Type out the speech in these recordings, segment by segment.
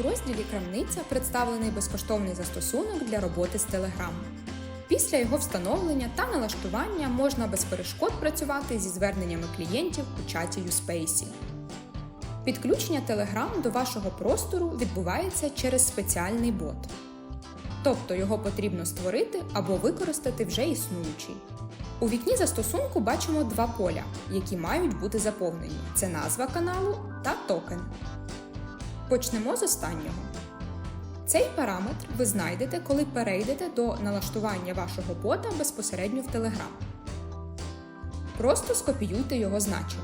У розділі Крамниця представлений безкоштовний застосунок для роботи з Telegram. Після його встановлення та налаштування можна без перешкод працювати зі зверненнями клієнтів у чаті USpace. Підключення Telegram до вашого простору відбувається через спеціальний бот. Тобто його потрібно створити або використати вже існуючий. У вікні застосунку бачимо два поля, які мають бути заповнені: це назва каналу та токен. Почнемо з останнього. Цей параметр ви знайдете, коли перейдете до налаштування вашого бота безпосередньо в Telegram. Просто скопіюйте його значення.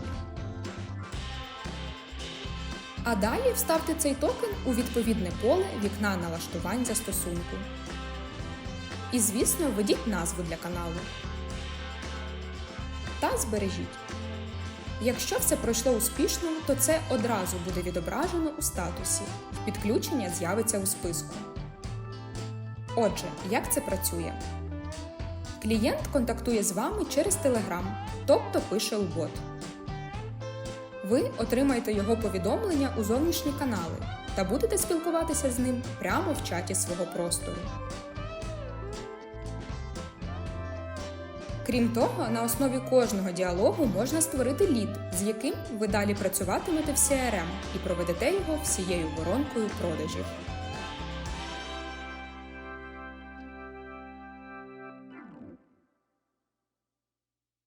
А далі вставте цей токен у відповідне поле вікна налаштувань застосунку. І, звісно, введіть назву для каналу. Та збережіть. Якщо все пройшло успішно, то це одразу буде відображено у статусі. Підключення з'явиться у списку. Отже, як це працює? Клієнт контактує з вами через Telegram, тобто пише у бот. Ви отримаєте його повідомлення у зовнішні канали та будете спілкуватися з ним прямо в чаті свого простору. Крім того, на основі кожного діалогу можна створити лід, з яким ви далі працюватимете в CRM і проведете його всією воронкою продажів.